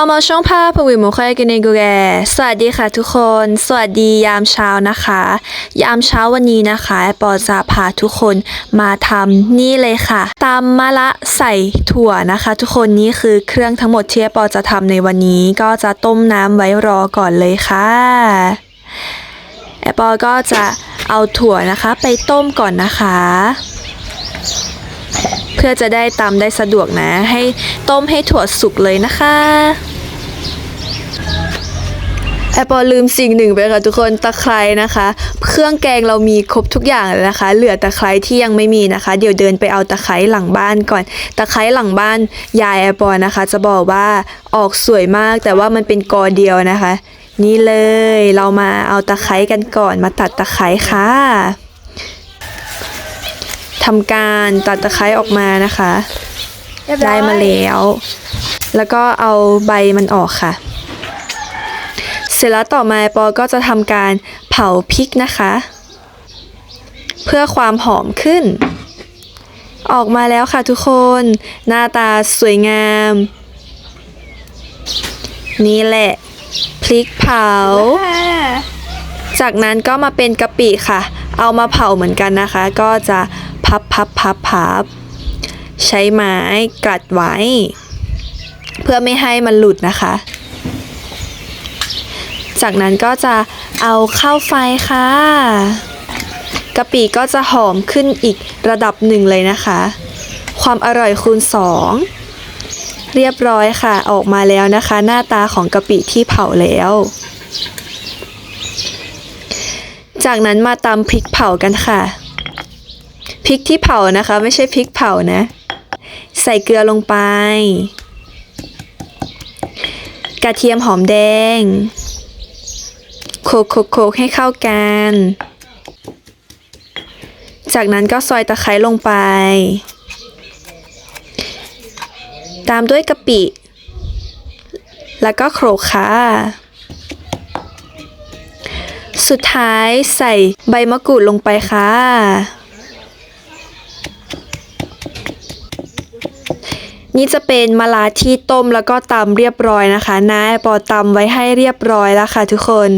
อมาช่องภาพพวิมุคยกันในกูแกสวัสดีค่ะทุกคน สวัสดียามเช้านะคะ ยามเช้าวันนี้นะคะแอปปอจะพาทุกคนมาทำนี่เลยค่ะตำมะละใส่ถั่วนะคะ ทุกคนนี่คือเครื่องทั้งหมดที่แอปปอจะทำในวันนี้ ก็จะต้มน้ำไว้รอก่อนเลยค่ะแอปปอก็จะเอาถั่วนะคะ ไปต้มก่อนนะคะ เพื่อจะได้ตำได้สะดวกนะ ให้ต้มให้ถั่วสุกเลยนะคะแอปเปอลืมสิ่งหนึ่งไปค่ะทุกคนตะไคร้นะคะ เครื่องแกงเรามีครบทุกอย่างเลยนะคะ เหลือตะไคร้ที่ยังไม่มีนะคะ เดี๋ยวเดินไปเอาตะไคร้หลังบ้านก่อน ตะไคร้หลังบ้านยายแอปเปอนะคะ จะบอกว่าออกสวยมากแต่ว่ามันเป็นกอเดียวนะคะ นี่เลยเรามาเอาตะไคร้กันก่อนมาตัดตะไคร้ค่ะ ทำการตัดตะไคร้ออกมานะคะ ได้มาแล้ว แล้วก็เอาใบมันออกค่ะ เสร็จแล้วต่อมาปอก็จะทำการเผาพริกนะคะ เพื่อความหอมขึ้น ออกมาแล้วค่ะทุกคน หน้าตาสวยงาม นี่แหละพริกเผา จากนั้นก็มาเป็นกะปิค่ะ เอามาเผาเหมือนกันนะคะ ก็จะ พับพับพับพับใช้ไม้กัดไว้ เพื่อไม่ให้มันหลุดนะคะ จากนั้นก็จะเอาเข้าไฟค่ะกะปิก็จะหอมขึ้นอีกระดับหนึ่งเลยนะคะ ความอร่อยคูณสองเรียบร้อยค่ะออกมาแล้วนะคะ หน้าตาของกะปิที่เผาแล้ว จากนั้นมาตำพริกเผากันค่ะ พริกที่เผานะคะ ไม่ใช่พริกเผานะ ใส่เกลือลงไป กระเทียมหอมแดง โขกโขกโขกให้เข้ากัน จากนั้นก็ซอยตะไคร้ลงไป ตามด้วยกะปิ แล้วก็โขลกค่ะสุดท้ายใส่ใบมะกรูดลงไปค่ะ นี่จะเป็นมะลาที่ต้มแล้วก็ตำเรียบร้อยนะคะน้าแอปปอตำไว้ให้เรียบร้อยแล้วค่ะทุกคน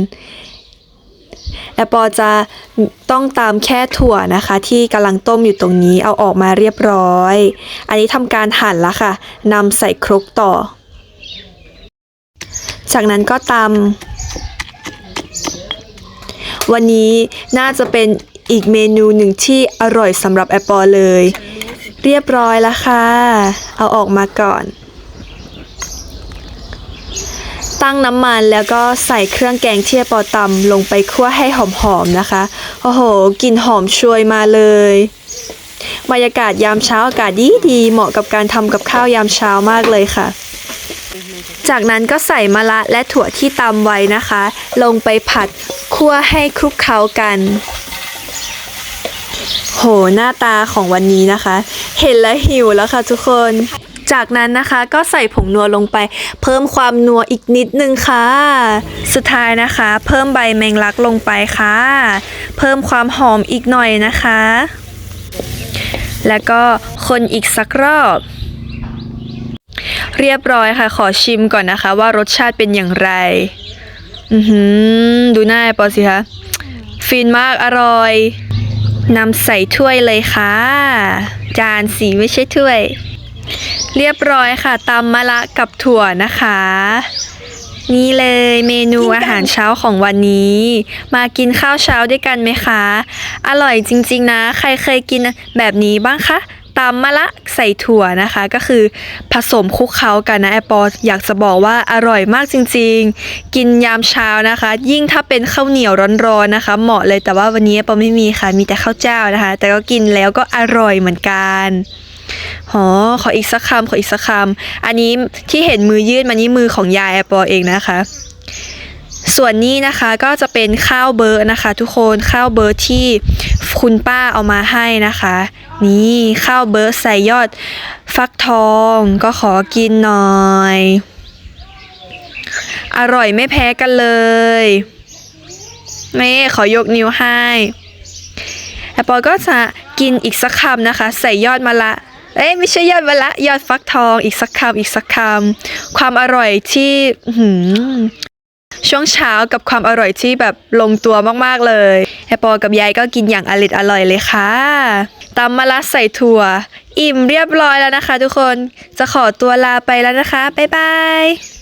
แอปปอจะต้องตำแค่ถั่วนะคะ ที่กำลังต้มอยู่ตรงนี้เอาออกมาเรียบร้อย อันนี้ทำการหั่นแล้วค่ะนำใส่ครกต่อ จากนั้นก็ตำวันนี้น่าจะเป็นอีกเมนูหนึ่งที่อร่อยสำหรับแอปเปอเลย เรียบร้อยแล้วค่ะ เอาออกมาก่อน ตั้งน้ำมันแล้วก็ใส่เครื่องแกงเที่แอปอตำลงไปคั่วให้หอมๆนะคะ โอ้โหกลิ่นหอมชวยมาเลยบรรยากาศยามเช้าอากาศดีดีๆเหมาะกับการทำกับข้าวยามเช้ามากเลยค่ะ จากนั้นก็ใส่มะระและถั่วที่ตำไว้นะคะ ลงไปผัดคั่วให้คลุกเคล้ากัน โหหน้าตาของวันนี้นะคะ เห็นแล้วหิวแล้วค่ะทุกคน จากนั้นนะคะก็ใส่ผงนัวลงไป เพิ่มความนัวอีกนิดนึงค่ะ สุดท้ายนะคะ เพิ่มใบแมงลักลงไปค่ะ เพิ่มความหอมอีกหน่อยนะคะ แล้วก็คนอีกสักรอบเรียบร้อยค่ะ ขอชิมก่อนนะคะ ว่ารสชาติเป็นอย่างไร อือหือ ดูหน้าไปอสิคะ ฟินมากอร่อย นำใส่ถ้วยเลยค่ะ จานสีไม่ใช่ถ้วย เรียบร้อยค่ะตำมะละกับถั่วนะคะ นี่เลยเมนูอาหารเช้าของวันนี้ มากินข้าวเช้าด้วยกันไหมคะ อร่อยจริงๆนะ ใครเคยกินแบบนี้บ้างคะ ตำมะละใส่ถั่วนะคะ ก็คือผสมคลุกเคล้ากันนะแอปปออยากจะบอกว่าอร่อยมากจริง ๆ กินยามเช้านะคะ ยิ่งถ้าเป็นข้าวเหนียวร้อนๆนะคะ เหมาะเลยแต่ว่าวันนี้แอปปอไม่มีค่ะมีแต่ข้าวเจ้านะคะ แต่ก็กินแล้วก็อร่อยเหมือนกันหอขออีกสักคำขออีกสักคำอันนี้ที่เห็นมือยื่นมานี่มือของยายแอปปอเองนะคะ ส่วนนี้นะคะก็จะเป็นข้าวเบอร์นะคะ ทุกคนข้าวเบอร์ที่คุณป้าเอามาให้นะคะ นี่ข้าวเบอร์ใส่ยอดฟักทองก็ขอกินหน่อย อร่อยไม่แพ้กันเลยนี่ขอยกนิ้วให้แอปปอก็จะกินอีกสักคำนะคะ ใส่ยอดมะละเอ้ยไม่ใช่ยอดมะละยอดฟักทองอีกสักคำอีกสักคำความอร่อยที่หือ ช่วงเช้ากับความอร่อยที่แบบลงตัวมากๆเลยแอปอกับยายก็กินอย่างอริดอร่อยเลยค่ะตำมะละใส่ถั่ว อิ่มเรียบร้อยแล้วนะคะทุกคนจะขอตัวลาไปแล้วนะคะ บ๊ายบาย